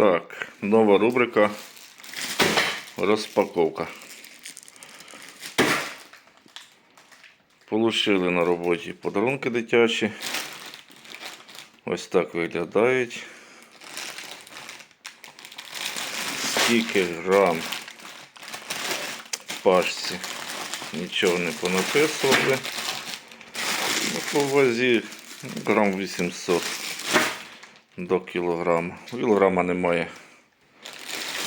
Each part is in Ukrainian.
Так, нова рубрика розпаковка. Получили на роботі подарунки дитячі. Ось так виглядають. Скільки грам в пачці нічого не понаписували. Ну, по вазі грам 800 до кілограма. Кілограма немає.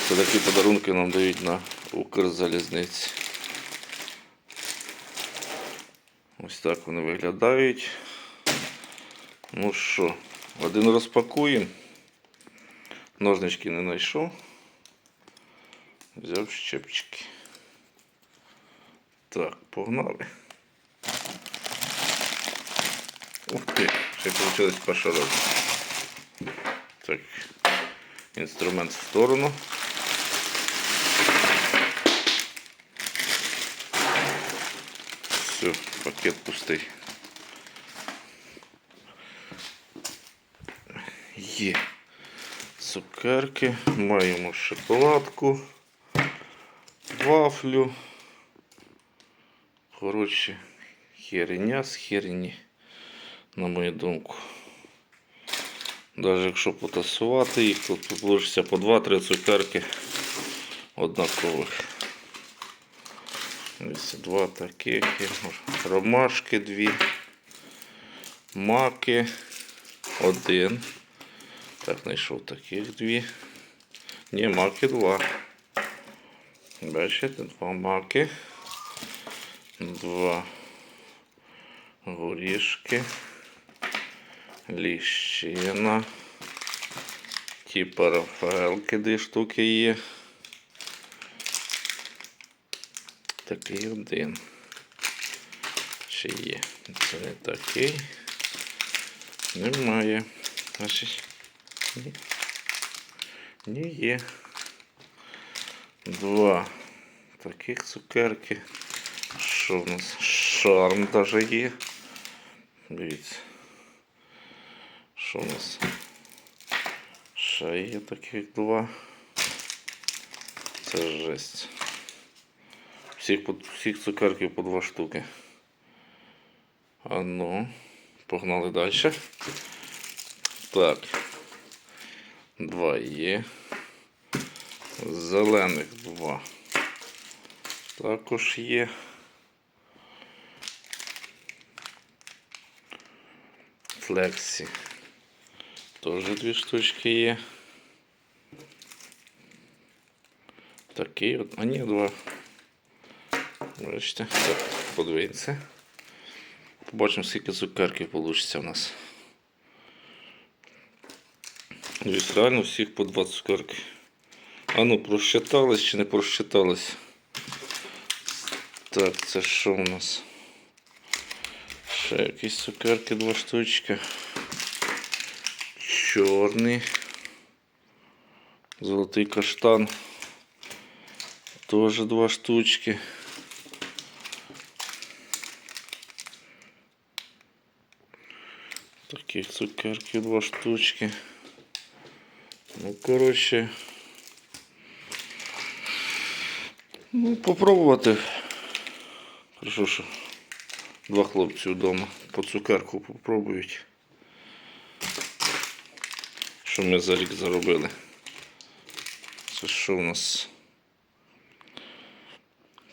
Це такі подарунки нам дають на Укрзалізниці. Ось так вони виглядають. Ну що, один розпакуємо. Ножнички не знайшов. Взяв щепчики. Так, погнали. Ух ти, ще вийшло пошарово. Так, інструмент в сторону. Все, пакет пустий. Є цукерки, маємо шоколадку, вафлю. Коротше, херня з херні, на мою думку. Навіть якщо потасувати їх, то тут лишиться по 2-3 цукерки однакових. Ось два таких. Ромашки дві. Маки один. Так, знайшов таких дві. Ні, маки два. Бачите, два маки. Два горішки. Ліщина. Ті парафелки, дві штуки є. Такий один. Ще є. Це не такий. Немає. Значить, ні. Ні є. Два таких цукерки. Що в нас? Шарм даже є. Дивіться. Що у нас? Ще є таких два. Це жесть. Всіх, по- всіх цукерків по два штуки. А ну, погнали далі. Так. Два є. Зелених два. Також є. Флексі. Теж дві штучки є. Такий от. А ні, два. Бачите, так, подивіться. Побачимо, скільки цукерки вийде у нас. Дивіться, реально всіх по два цукерки. А ну, просчитались чи не просчитались? Так, це що у нас? Ще якісь цукерки, два штучки. Чорний. Золотий каштан. Тоже два штучки. Таких цукерки два штучки. Ну, коротше. Ну, попробувати. Хорошо, що два хлопці вдома по цукерку попробують. Що ми за рік заробили? Це що у нас?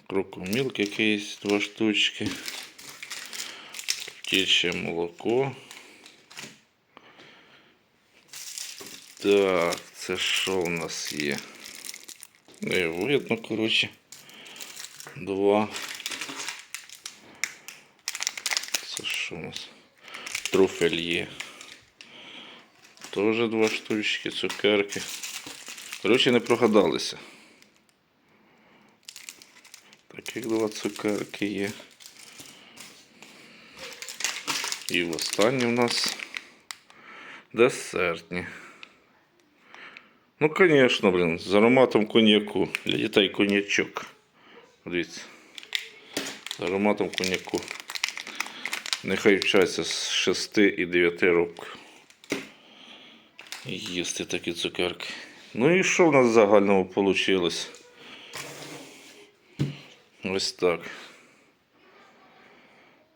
Крокомілк якийсь, два штучки. Птіче молоко. Так, це що у нас є? Не видно, коротше. Два. Це що у нас? Труфель є. Тоже два штучки, цукерки. Коротше, не прогадалися. Таких два цукерки є. І в останній у нас десертні. Ну, звісно, блін, з ароматом коньяку. Для дітей коньячок. Дивіться. З ароматом коньяку. Нехай вчаться з 6 і 9 років. Їсти такі цукерки. Ну і що в нас в загальному вийшло? Ось так.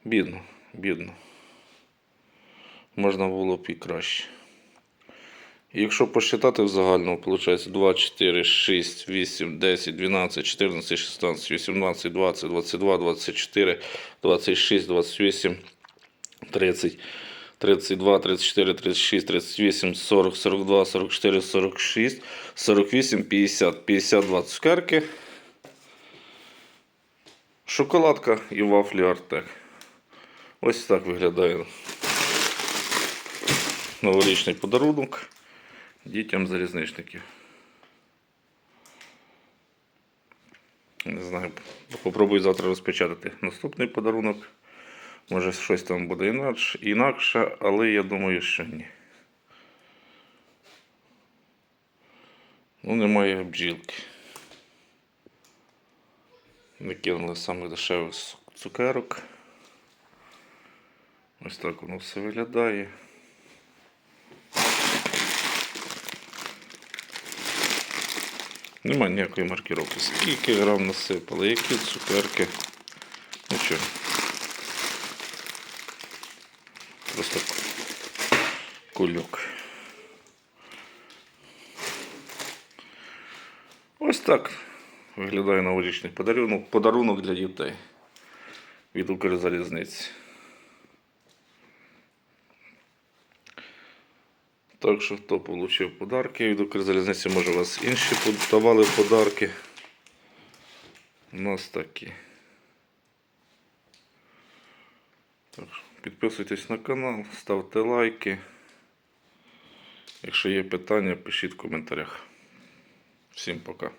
Бідно, бідно. Можна було б і краще. Якщо посчитати в загальному, виходить 2, 4, 6, 8, 10, 12, 14, 16, 18, 20, 22, 24, 26, 28, 30, 32, 34, 36, 38, 40, 42, 44, 46, 48, 50, 52 цукерки, шоколадка і вафлі Артек. Ось так виглядає новорічний подарунок дітям залізничників. Не знаю, попробую завтра розпечатати наступний подарунок. Може щось там буде інакше, інакше, але я думаю, що ні. Ну, немає бджілки. Викинули самих дешевих цу- цукерок. Ось так воно все виглядає. Нема ніякої маркировки. Скільки грам насипали, які цукерки. Нічого. Просто кульок. Ось так виглядає новорічний подарунок, подарунок для дітей від Укрзалізниці. Так що хто отримав подарки від Укрзалізниці, може у вас інші давали подарки. У нас такі. Так що підписуйтесь на канал, ставте лайки. Якщо є питання, пишіть в коментарях. Всім пока.